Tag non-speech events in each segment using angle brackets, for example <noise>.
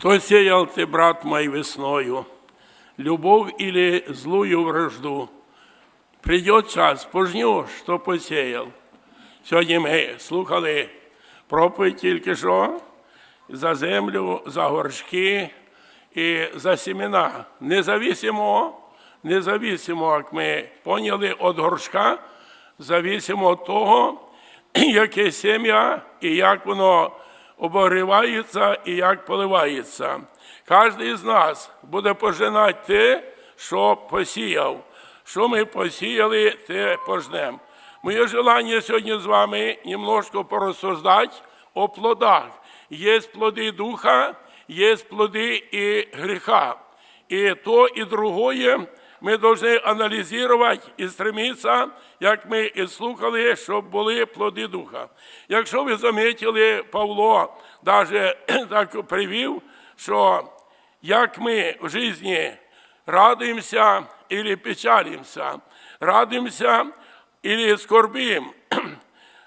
Что сеял ты, брат мой, весною? Любовь или злую вражду? Придет час, пожнешь, що посіяв. Сьогодні ми слухали проповідь тільки що за землю, за горшки і за семена. Независимо, независимо, як ми поняли від горшка, зависимо від того, <clears throat> яке сім'я і як воно обогрівається і як поливається. Кожен з нас буде пожинати те, що посіяв. Що ми посіяли, те пожнемо. Моє желання сьогодні з вами немножко порозсуждати о плодах. Є плоди духа, є плоди і гріха. І то, і другое ми повинні аналізувати і стремитися, як ми і слухали, щоб були плоди духа. Якщо ви замітили, Павло навіть <clears throat> так привів, що як ми в житті радуємося или печалимся, радуємося или скорбим. <clears throat>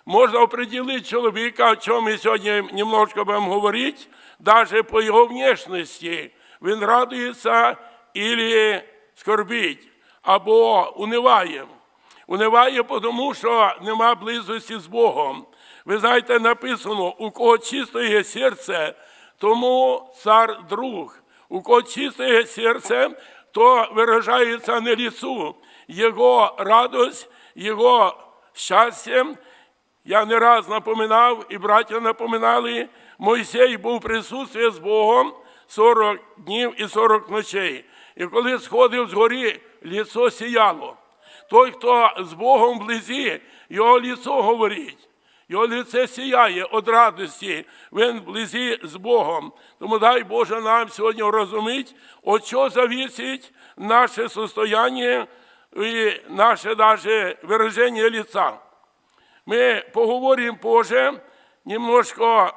Можна определити чоловіка, о чому ми сьогодні немножко будемо говорити, навіть по його внешності. Він радується или скорбить, або униває. Униває, тому що нема близості з Богом. Ви знаєте, написано, у кого чисте є серце, тому цар друг. У кого чисте є серце, то виражається на лісу. Його радость, його щастя. Я не раз напоминав, і браття напоминали, Мойсей був присутстві з Богом 40 днів і 40 ночей. І коли сходив з гори, лісо сіяло. Той, хто з Богом вблизі, його лісо говорить. Його лице сіяє від радості, він вблизі з Богом. Тому дай Боже нам сьогодні розуміти, от що зависить наше состояние і наше даже вираження лица. Ми поговоримо позже немножко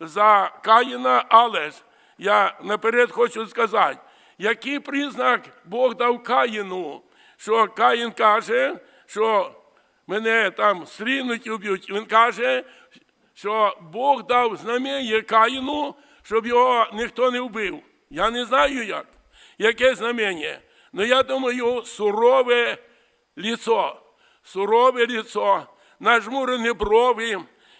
за Каїна, але ж я наперед хочу сказати, який признак Бог дав Каїну, що Каїн каже, що мене там стрінуть і вб'ють. Він каже, що Бог дав знамення Каїну, щоб його ніхто не вбив. Я не знаю як, яке знамення. Але я думаю, сурове ліцо, сурове ліцо, нажмурені брови,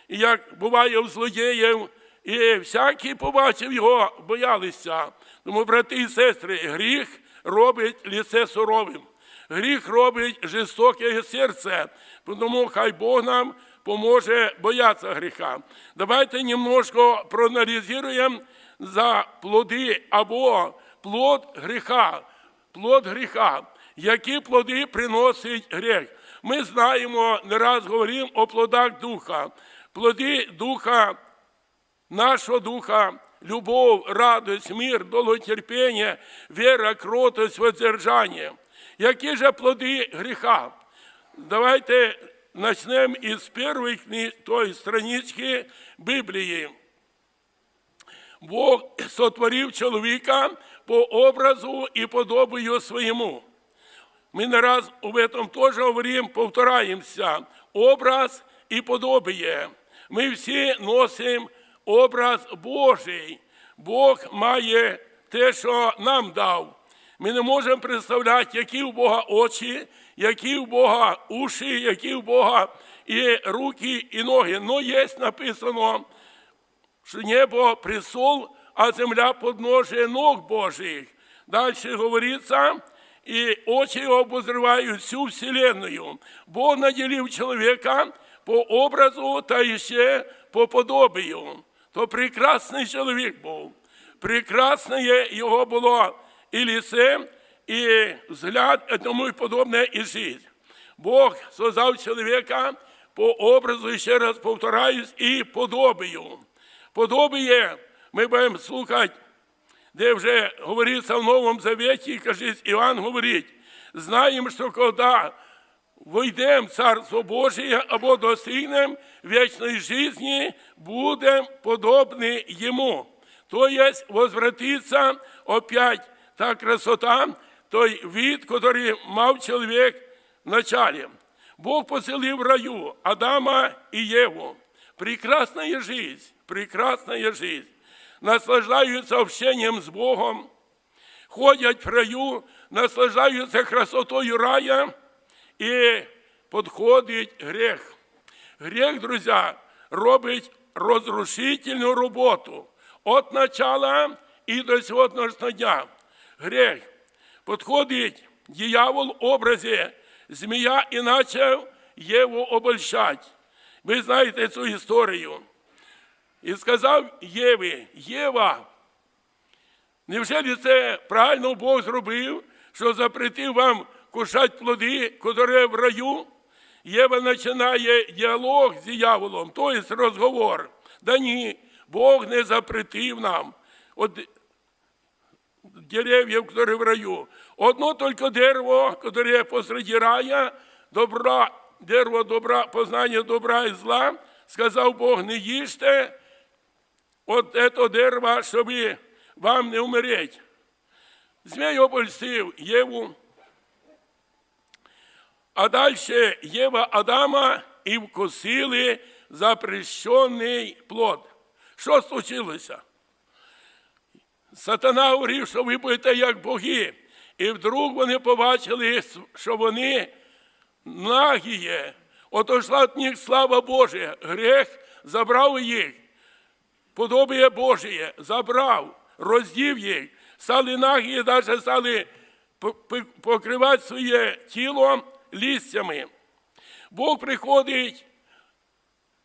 як буває у злодіїв, і всякі побачив його, боялися. Тому, брати і сестри, гріх робить ліце суровим. Гріх робить жорстоке серце, тому хай Бог нам поможе боятися гріха. Давайте немножко проаналізуємо за плоди або плод гріха, плод гріха, які плоди приносить гріх. Ми знаємо, не раз говоримо о плодах духа. Плоди духа, нашого духа, любов, радость, мир, долготерпіння, віра, кротость, воздержання. Які же плоди гріха? Давайте почнемо із першої книги, тої странички Біблії. Бог сотворив чоловіка по образу і подобою своєму. Ми не раз об этом теж говоримо, повтораємося. Образ і подобіє. Ми всі носимо образ Божий. Бог має те, що нам дав. Ми не можемо представляти, які у Бога очі, які у Бога уші, які у Бога і руки, і ноги. Но є написано, що небо присол, а земля подножие ног Божих. Далі говориться, і очі його обозривають всю вселенную. Бог наділив чоловіка по образу та ще по подобію. То прекрасний чоловік був. Прекрасне його було і лице, і взгляд, і тому і подобне, і життя. Бог создав чоловіка по образу, ще раз повтораюсь, і подобію. Подобіє, ми будемо слухати, де вже говориться в Новому Завіті, каже, Іван говорить, знаємо, що коли войдемо в Царство Божие або достигнемо вічної житті, будемо подобні Йому. То є возвратиться опять та красота, той від, який мав чоловік в началі. Бог поселив в раю Адама і Єву. Прекрасная жизнь, прекрасная жизнь. наслаждаються общенням з Богом, ходять в раю, наслаждаються красотою рая і підходить грех. Грех, друзі, робить розрушительну роботу від начала і до сьогоднішнього дня. Грех. Підходить дьявол образі змія і почав Єву обольщать. Ви знаєте цю історію. І сказав Єві, Єва, невже це правильно Бог зробив, що запретив вам кушати плоди, котрі в раю? Єва починає діалог з дияволом, тобто розговор. Да ні, Бог не запретив нам от деревьев, которые в раю. Одно только дерево, которое посреди рая, добра, дерево добра, познання добра і зла, сказав Бог, не їжте от це дерево, щоб вам не умереть. Змій обольстив Єву, а далі Єва Адама і вкусили запрещений плод. Що случилося? Сатана говорив, що ви будете як боги. І вдруг вони побачили, що вони нагі є. Отошла від них слава Божия. Грех забрав їх. Подобіє Божє забрав, роздів їх, стали нагі, навіть стали покривати своє тіло лістями. Бог приходить,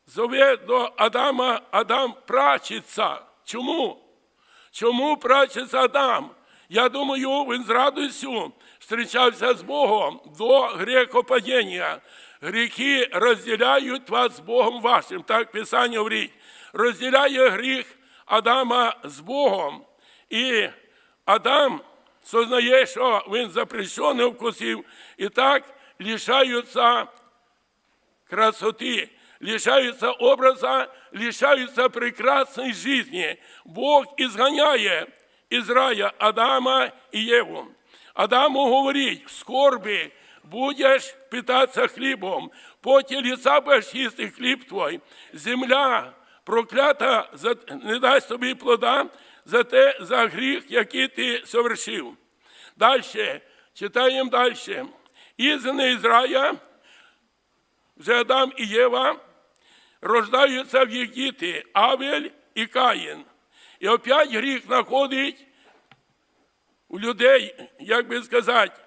зове до Адама, Адам прачеться. Чому? Чому прачеться Адам? Я думаю, він з радістю зустрічався з Богом до грехопадіння. Гріхи розділяють вас з Богом вашим. Так Писання говорить. Розділяє гріх Адама з Богом. І Адам сознає, що він запрещений вкусив, і так лишаються красоти, лишаются образа, лишаются прекрасной жизни. Бог изгоняє із рая Адама і Єву. Адаму говорить, в скорби будеш питатися хлібом, поті ліса будеш їсти хліб твой, земля проклята не дасть тобі плода за те, за гріх, який ти совершив. Далі, читаємо далі. Із рая, вже Адам і Єва, рождаються в їх діти Авель і Каїн. І опять гріх знаходить у людей, як би сказати,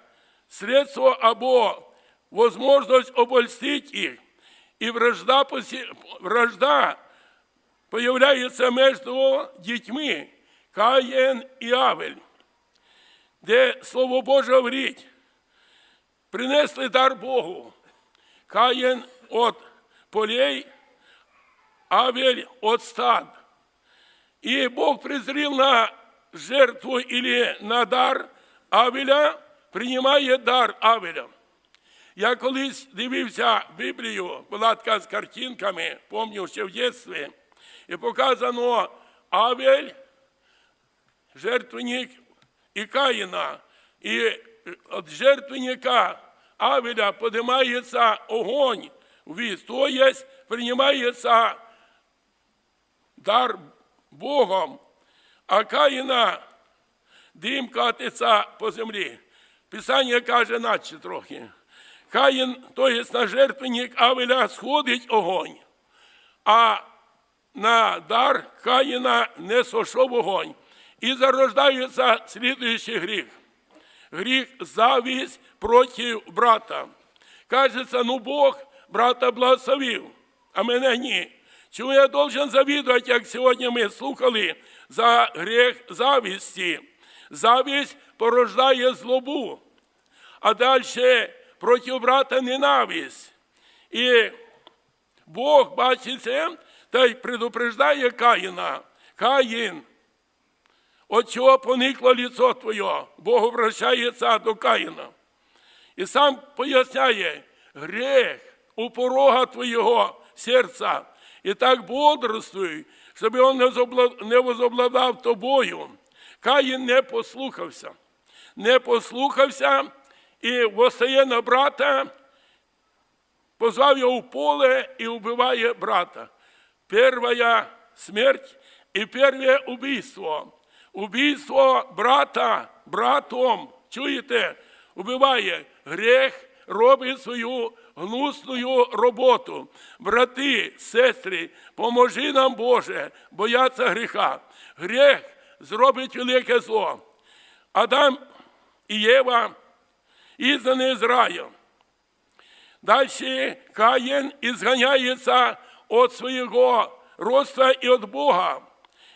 средство або возможність обольстити їх. І вражда, вражда появляється між дітьми Каїн і Авель, де Слово Боже говорить, принесли дар Богу. Каїн от полей, Авель от стад. И Бог презрел на жертву или на дар Авеля, приймає дар Авеля. Я колись дивився Біблію, була така з картинками, пам'ятаю ще в дитинстві, і показано Авель, жертвенник і Каїна. І від жертвенника Авеля подимається огонь в віз, то є приймається дар Богом, а Каїна дим катиться по землі. Писання каже наче трохи. Каїн, то є на жертвенник Авеля сходить огонь, а на дар Каїна не сошов огонь. І зарождається слідуючий гріх. Гріх завість проти брата. Кажеться, ну Бог брата благословив, а мене ні. Чому я должен завідувати, як сьогодні ми слухали за гріх завісті? Завість порождає злобу, а далі проти брата ненависть. І Бог бачить це та й предупреждає Каїна. Каїн, от чого поникло лицо твоє, Бог обращається до Каїна. І сам поясняє, грех у порога твоєго серця. І так бодрствуй, щоб він не не возобладав тобою. Каїн не послухався, не послухався і восстає на брата, позвав його в поле і вбиває брата. Перша смерть І перше убийство. Убийство брата братом. Чуєте? Убиває грех, робить свою гнусну роботу. Брати, сестри, поможи нам, Боже, бояться гріха. Грех зробить велике зло. Адам і Єва ізнані з раю. Далі Каїн ізганяється від свого родства і від Бога.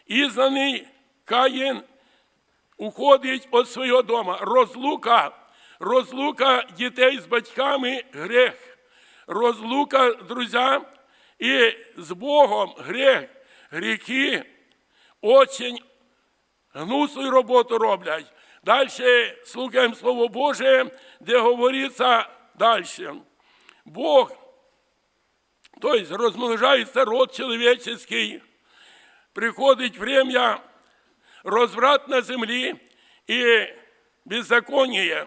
Ізнаний Каїн уходить від свого дома. Розлука, розлука дітей з батьками грех. Розлука, друзі, і з Богом грех. Гріхи очень гнусну роботу роблять. Далі слухаємо Слово Боже, де говориться далі. Бог, тобто розмножається род чоловічий, приходить время, розврат на землі і беззаконніє.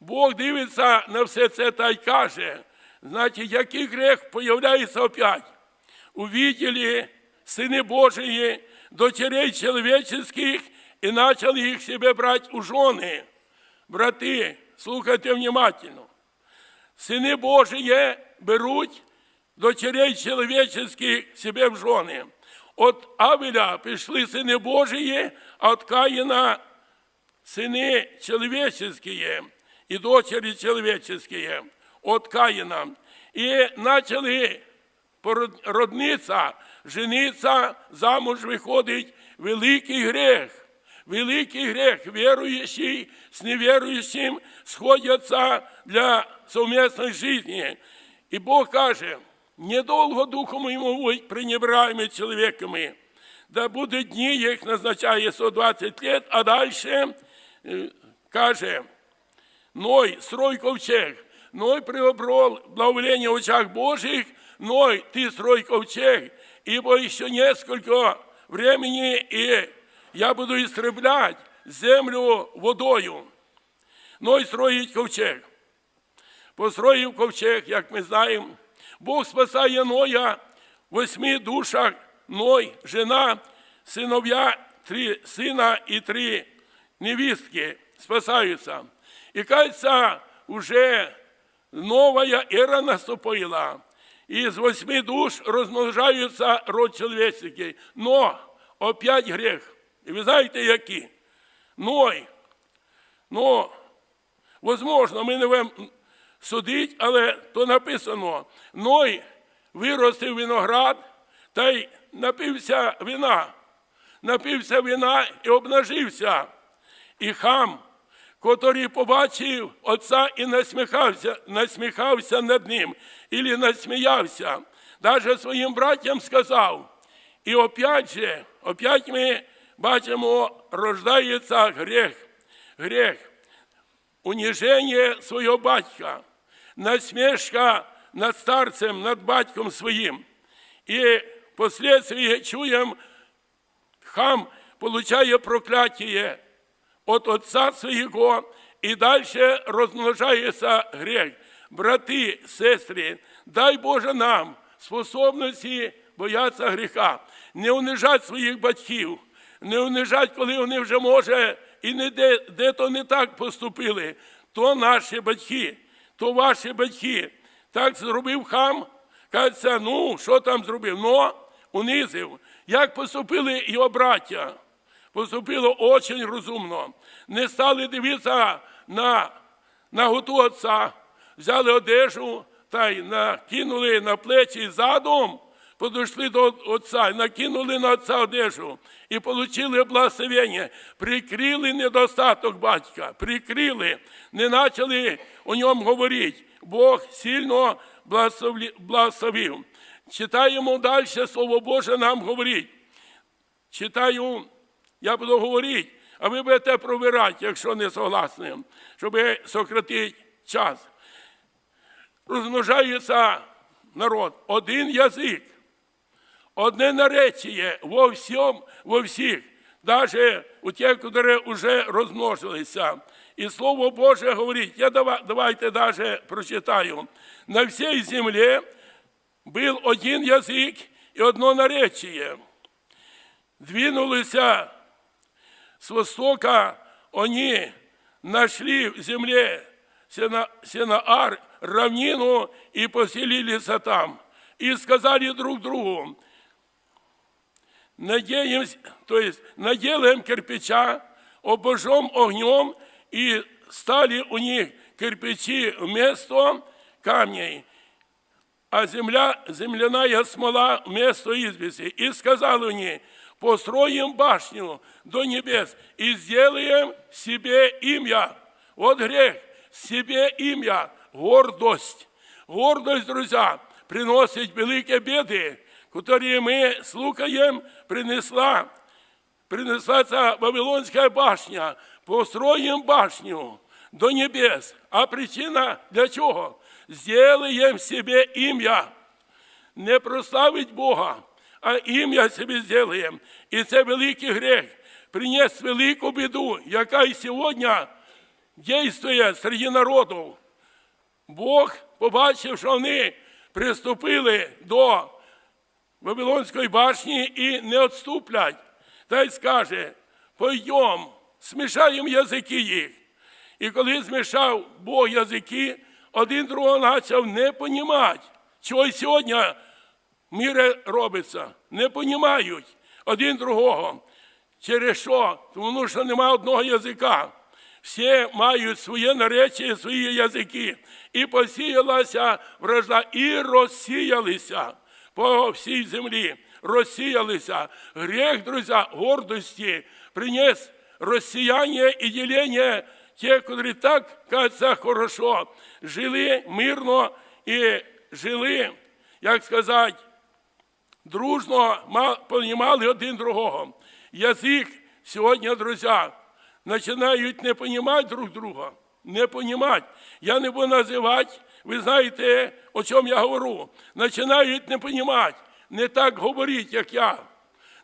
Бог дивиться на все це та й каже, значить, який грех появляється опять. Увидели сыны Божии, дочерей человеческих, и начали их себе брать у жены. Брати, слухайте внимательно. Сини Божії беруть дочерей чоловіческих себе в жони. От Авеля пішли сини Божії, а от Каїна сини чоловіческие і дочері чоловіческие от Каїна. І почали родниця, жениться, замуж виходить великий грех. Великий грех, верующий с неверующим сходятся для совместной жизни. И Бог каже, недолго духом моему быть пренебраемыми человеками, да будут дни, их назначає 120 лет, а дальше э, каже, Ной, строй ковчег, Ной приобрел благоволение в очах Божьих, Ной, ты строй ковчег, ибо еще несколько времени, и я буду истреблять землю водою. Ной строїть ковчег. Построїв ковчег, як ми знаємо. Бог спасає Ноя восьми душах, Ной, жена, синов'я, три сина і три невістки спасаються. І кажеться, вже нова ера наступила. І з восьми душ розмножаються род чоловічний. Но опять грех. І ви знаєте, які? Ной. Ну, возможно, ми не судити, але то написано. Ной виростив виноград та й напився вина. Напився вина і обнажився. І хам, котрий побачив отця і насміхався, насміхався над ним, і насміявся, навіть своїм братям сказав. І опять же, опять ми бачимо, рождається грех. Грех. Уніження свого батька, насмішка над старцем, над батьком своїм. І впоследствии чуємо, хам получає прокляття от отца своего, і далі розмножається грех. Брати, сестри, дай Боже нам способності боятися гріха, не унижати своїх батьків, не унижати, коли вони вже може і не де, де то не так поступили. То наші батьки, то ваші батьки. Так зробив хам, кажеться, ну, що там зробив? Ну, унизив. Як поступили його браття? Поступило дуже розумно. Не стали дивитися на наготу отця, взяли одежу та й накинули на плечі задом, подійшли до отця, накинули на отця одежу і отримали благословення. Прикрили недостаток батька, прикрили, не почали о ньому говорити. Бог сильно благословив. Читаємо далі, Слово Боже нам говорить. Читаю, я буду говорити, а ви будете провірати, якщо не согласні, щоб сократити час. Розмножається народ, один язик, одне наречіє во всьому, во всіх, навіть у тих, які вже розмножилися. І Слово Боже говорить, я давайте даже прочитаю. На всій землі був один язик і одно наречіє. двинулися с востока, они нашли в земле Сена- Сенаар равнину и поселились там. И сказали друг другу, надеемся, то есть наделаем кирпича, обожжем огнем, и стали у них кирпичи вместо камней, а земля, земляная смола вместо извести. И сказал они, построим башню до небес и сделаем себе имя. Вот грех, себе имя, гордость. Гордость, друзья, приносить великі біди, які ми слухаємо, принесла принесла ця Вавилонська башня, построїм башню до небес. А причина для чого? Сделаем себе ім'я. Не прославить Бога, а ім'я собі зробимо. І це великий грех. Приніс велику біду, яка і сьогодні дійствує серед народів. Бог побачив, що вони приступили до Вавилонської башні і не відступлять. Та й скаже, пойдем, смішаємо язики їх. І коли змішав Бог язики, один другого почав не понімати, чого й сьогодні в мірі робиться. Не понімають один другого. Через що? Тому що немає одного язика. Всі мають своє наречі, свої язики. І посіялася вражда, і розсіялися по всій землі. Розсіялися. Грех, друзі, гордості приніс розсіяння і ділення ті, котрі так кажеться хорошо, жили мирно і жили, як сказати, дружно ма- понімали один другого. Язик сьогодні, друзі, починають не понімати друг друга. Не понімати. Я не буду називати, ви знаєте, о чому я говорю. Починають не понімати. Не так говорить, як я.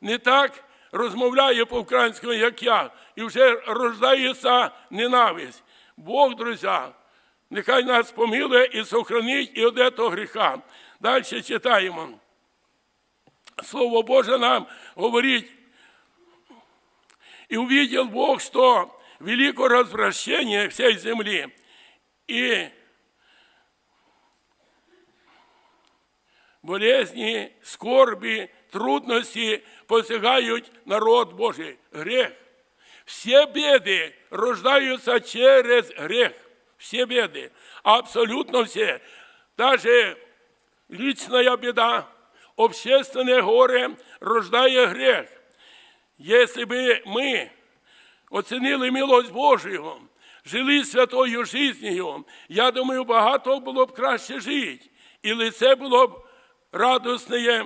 Не так розмовляє по-українському, як я. І вже рождається ненависть. Бог, друзі, нехай нас помилує і сохранить і од этого гріха. Далі читаємо. Слово Боже нам говорить, и увидел Бог, что великое развращение всей земли, и болезни, скорби, трудности посягают народ Божий. Грех. Все беды рождаются через грех. Все беды. Абсолютно все. Даже личная беда, общественное горе рождає грех. Если бы мы оцінили милость Божию, жили святою життю, я думаю, багато було б краще жити. І лице було б радосне,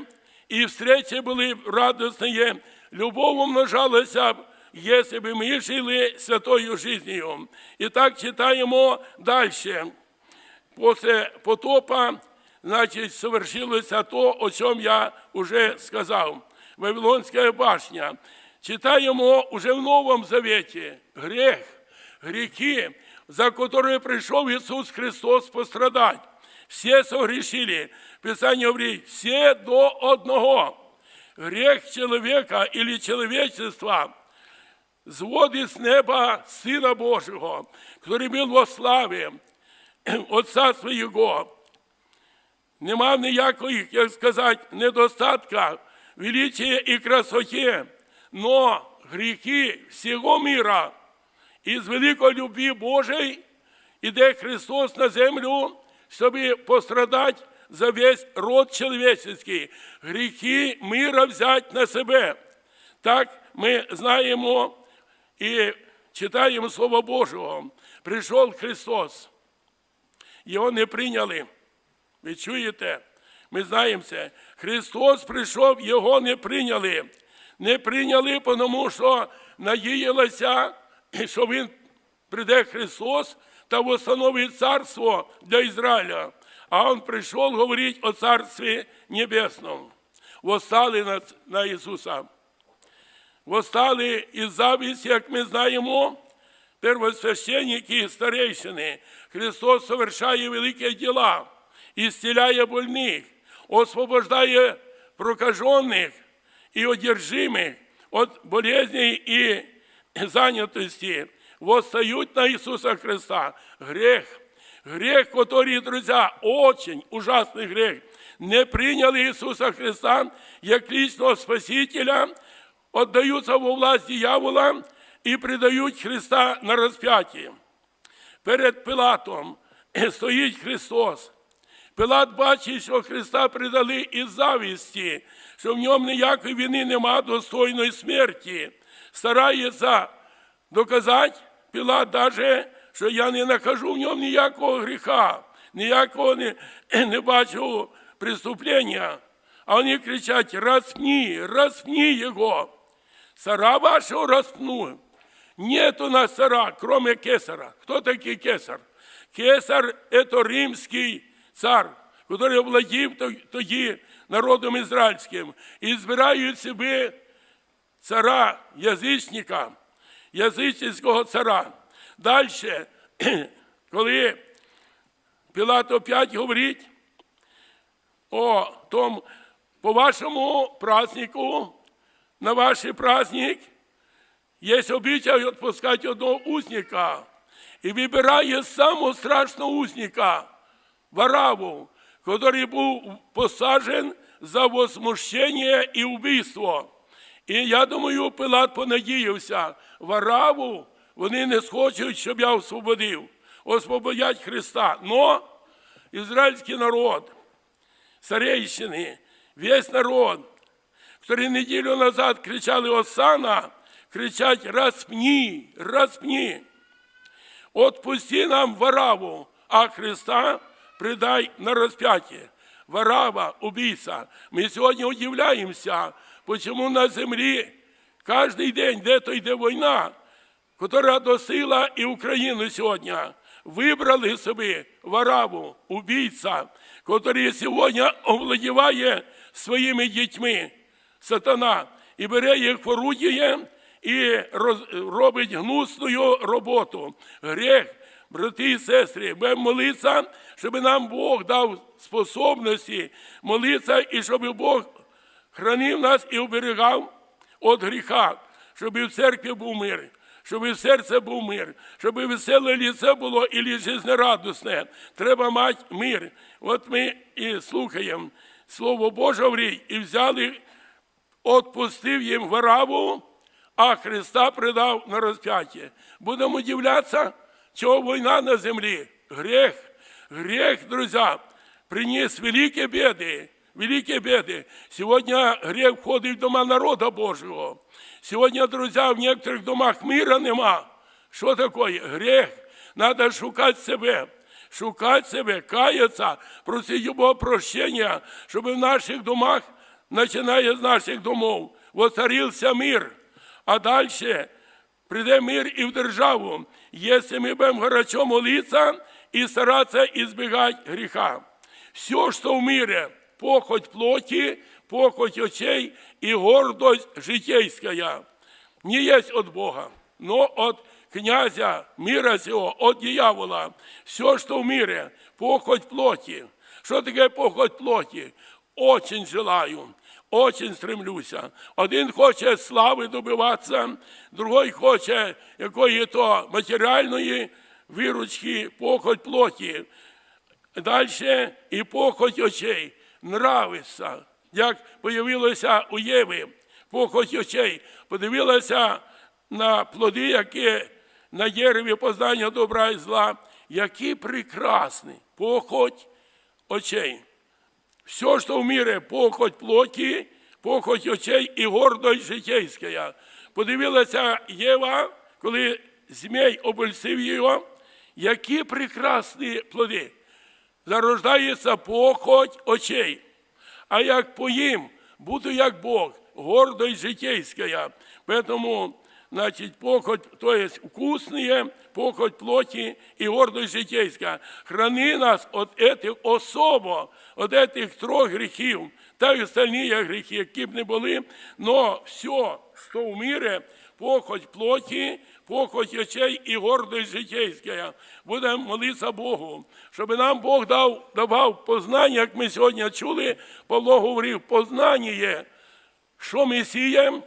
і встречі були б радосні, любов умножалася б, якщо б ми жили святою життю. І так читаємо далі. После потопа, значить, совершилося то, о чому я вже сказав. Вавилонська башня. Читаємо уже в Новому Завіті грех, гріхи, за которые прийшов Ісус Христос пострадать. Всі согрішили. Писання говорить, всі до одного. Грех чоловіка или человечества зводить з неба Сина Божого, який був во славі Отця Свого. Нема ніякої, як сказати, недостатка, величия і красоті, но гріхи всього мира із великої любві Божої іде Христос на землю, щоб пострадати за весь род чоловічий. Гріхи мира взяти на себе. Так ми знаємо і читаємо Слово Божого. Прийшов Христос. Його не прийняли. Ви чуєте? Ми знаємо це. Христос прийшов, його не прийняли. Не прийняли, тому що надіялися, що Він прийде Христос та встановить царство для Ізраїля. А Він прийшов говорити о Царстві Небесному. Восстали на, на Ісуса. Восстали із завісті, як ми знаємо, первосвященники і старейшини. Христос совершає великі діла, ісціляє больних, освобождає прокажених і одержимих, от болезней и занятости восстают на Иисуса Христа. Грех, грех, который, друзья, очень ужасный грех. Не приняли Иисуса Христа як личного Спасителя, отдаются во власть дьявола и предают Христа на распятие. Перед Пилатом <clears throat> стоїть Христос. Пилат бачить, що Христа предали із завісті, що в ньому ніякої вини нема достойної смерті. Старається доказати Пилат даже, що я не накажу в ньому ніякого гріха, ніякого не, <clears throat> не бачу преступлення. А вони кричать: распни, распни його. Цара вашего распну. Нет у нас цара, кроме кесара. Кто такий кесар? Кесар – это римский цар, который владів тоді народом ізраїльським. І збирають себе цара, язичника, язичницького цара. Далі, <clears throat> коли Пілат опять говорить о том, по вашому празднику, на ваш праздник, есть обичай отпускать одного узника. І вибирає самого страшного узника, Вараву, который був посажен за возмущення і вбивство. І я думаю, Пилат понадіявся, Вараву вони не схочуть, щоб я освободив, освободять Христа. Но ізраїльський народ, старейшини, весь народ, которые неделю назад кричали «Осана», кричать «Распни! Распни!» Отпусти нам Вараву, а Христа предай на распятие. Варава, убийца. Мы сегодня удивляемся, почему на земле каждый день где-то йде война, которая досила і Україну сьогодні. Вибрали собі Вараву, убійця, який сьогодні овладіває своїми дітьми, сатана, і бере їх в орудіє і робить гнусну роботу. Грех, брати і сестри, будемо молитися, щоб нам Бог дав способності молитися і щоб Бог хранив нас і оберігав від гріха, щоб і в церкві був мир, щоб і в серці був мир, щоб і веселе ліце було і жизнерадісне. Треба мати мир. От ми і слухаємо Слово Боже говорить, і взяли, отпустив їм Вараву, а Христа предав на розп'яття. Будемо удивлятися, чого війна на землі. Грех, грех, друзья, приніс великі біди, великі біди. Сьогодні грех входить в дома народа Божого. Сьогодні, друзья, в некоторых домах мира нема. Що таке? Грех. Надо шукати себе. Шукати себе, каятися, просити його прощення, щоб в наших домах, починає з наших домов, воцарився мир. А далі прийде мир і в державу, якщо ми будемо горячо молитися і старатися избегать гріха. Все, що в мире, похоть плоти, похоть очей и гордость житейская, не есть от Бога, но от князя мира сего, от дьявола. Все, что в мире, похоть плоти. Что такое похоть плоти? Очень желаю, очень стремлюся. Один хоче слави добиватися, другой хоче якої-то матеріальної виручки, похоть плоті. Далі і похоть очей нравиться, як появилося у Єви, похоть очей, подивилася на плоди, які на дереві познання добра і зла, які прекрасні, похоть очей. Все, что в мире, похоть плоті, похоть очей і гордость житейська. Подивилася Єва, коли змій обольстив її, які прекрасні плоди. Зарождається похоть очей А як поїм, буду як Бог, гордость житейська. Поэтому, значит, похоть, то есть вкусные, похоть плоти и гордость житейская. Храни нас от этих особо, от этих трех грехів, та й остальні гріхи, які б не були, но все, що в мире, похоть плоті, похоть очей і гордость житейська. Будемо молитися Богу, щоб нам Бог дав, давав познання, як ми сьогодні чули, Павло говорив, познання що ми сіємо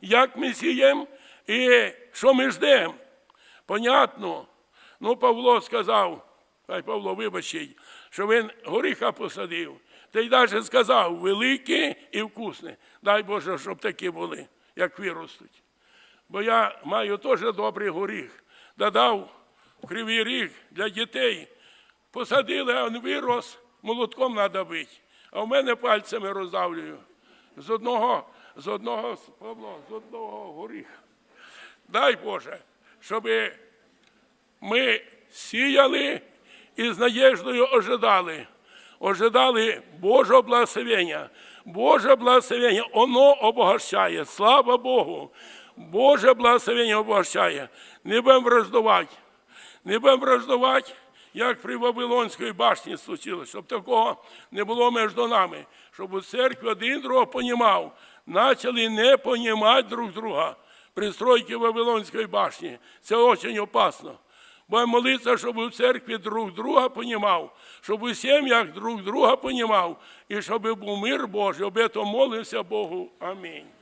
як ми сіємо і що ми ждемо. Понятно. Ну, Павло сказав, хай Павло вибачить, що він горіха посадив. Та й навіть сказав, велике і вкусне. Дай Боже, щоб такі були, як виростуть. Бо я маю теж добрий горіх. Додав кривий ріг для дітей. Посадили, а він вирос, молотком треба бити. А в мене пальцями роздавлюю. З одного, з одного, Павло, з одного горіха. Дай Боже, щоб ми сіяли і з надіждою ожидали. Ожидали Божого благословення. Боже благословення, воно обогащає. Слава Богу. Боже благословення обогащає. Не будемо враждувати. Не будемо враждувати, як при Вавилонській башні случилось, щоб такого не було між нами. Щоб у церкві один другого понімав. Почали не понімати друг друга при стройці Вавилонської башні. Це дуже опасно. Будемо молитися, щоб у церкві друг друга понімав, щоб у сім'ях друг друга понімав, і щоб був мир Божий. Об этом молимося Богу. Амінь.